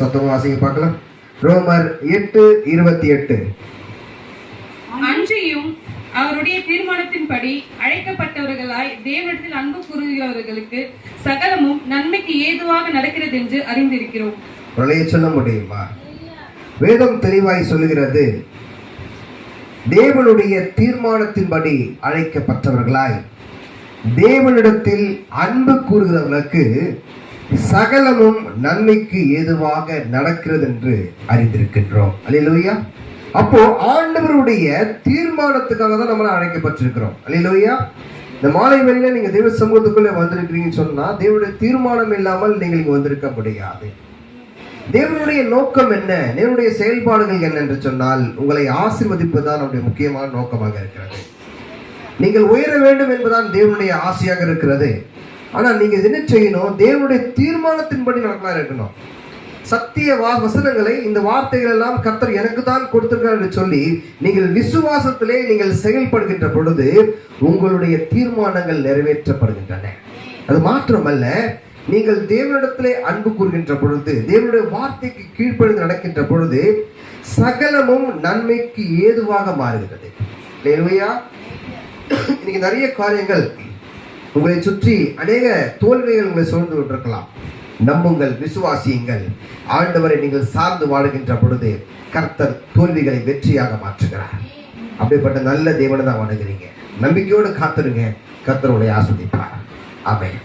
சத்தமா வாசிங்க பார்க்கலாம். ரோமர் எட்டு இருபத்தி எட்டு. அன்றியும் அவருடைய தீர்மானத்தின்படி அழைக்கப்பட்டவர்களாய் தேவனிடத்தில் அன்பு கூறுகிறவர்களுக்கு சகலமும் நன்மைக்கு ஏதுவாக நடக்கிறது என்று அறிந்திருக்கிறோம். பிரளைய சொல்ல முடியுமா? வேதம் தெளிவாய் சொல்லுகிறது தேவனுடைய தீர்மானத்தின்படி அழைக்கப்பட்டவர்களாய் தேவனிடத்தில் அன்பு கூறுகிறவர்களுக்கு சகலமும் நன்மைக்கு ஏதுவாக நடக்கிறது என்று அறிந்திருக்கின்றோம். அல்லேலூயா. அப்போ ஆண்டவருடைய தீர்மானத்துக்காக தான் நம்ம அழைக்கப்பட்டிருக்கிறோம். அல்லேலூயா. இந்த மாலை வழியில நீங்க தேவ சமூகத்துக்குள்ள வந்திருக்கிறீங்கன்னு சொன்னா தேவனுடைய தீர்மானம் இல்லாமல் நீங்கள் இங்க வந்திருக்க முடியாது. தேவனுடைய நோக்கம் என்ன? தேவனுடைய செயல்பாடுகள் என்ன என்று சொன்னால் உங்களை ஆசீர்வதிப்பதுதான் நம்முடைய முக்கியமான நோக்கமாக இருக்கிறது. நீங்கள் உயர வேண்டும் என்பதுதான் தேவனுடைய ஆசையாக இருக்கிறது. ஆனால் நீங்கள் என்ன செய்யணும்? தேவனுடைய தீர்மானத்தின்படி நடக்கலாம் இருக்கணும். சத்திய வா வசனங்களை இந்த வார்த்தைகள் எல்லாம் கர்த்தர் எனக்கு தான் கொடுத்திருக்கார் என்று சொல்லி நீங்கள் விசுவாசத்திலே நீங்கள் செயல்படுகின்ற பொழுது உங்களுடைய தீர்மானங்கள் நிறைவேற்றப்படுகின்றன. அது மாற்றமல்ல நீங்கள் தேவனிடத்திலே அன்பு கூறுகின்ற பொழுது தேவனுடைய வார்த்தைக்கு கீழ்ப்படிந்து நடக்கின்ற பொழுது சகலமும் நன்மைக்கு ஏதுவாக மாறுகிறது. இல்லையா இன்னைக்கு நிறைய காரியங்கள் உங்களை சுற்றி அநேக தோல்விகள் உங்களை சூழ்ந்து கொண்டிருக்கலாம். நம்புங்கள் விசுவாசியுங்கள். ஆண்டவரை நீங்கள் சார்ந்து வாழுகின்ற பொழுது கர்த்தர் தோல்விகளை வெற்றியாக மாற்றுகிறார். அப்படிப்பட்ட நல்ல தேவனை தான் வணங்குறீங்க. நம்பிக்கையோடு காத்துருங்க. கர்த்தருடைய ஆஸ்வதிப்பார் ஆமென்.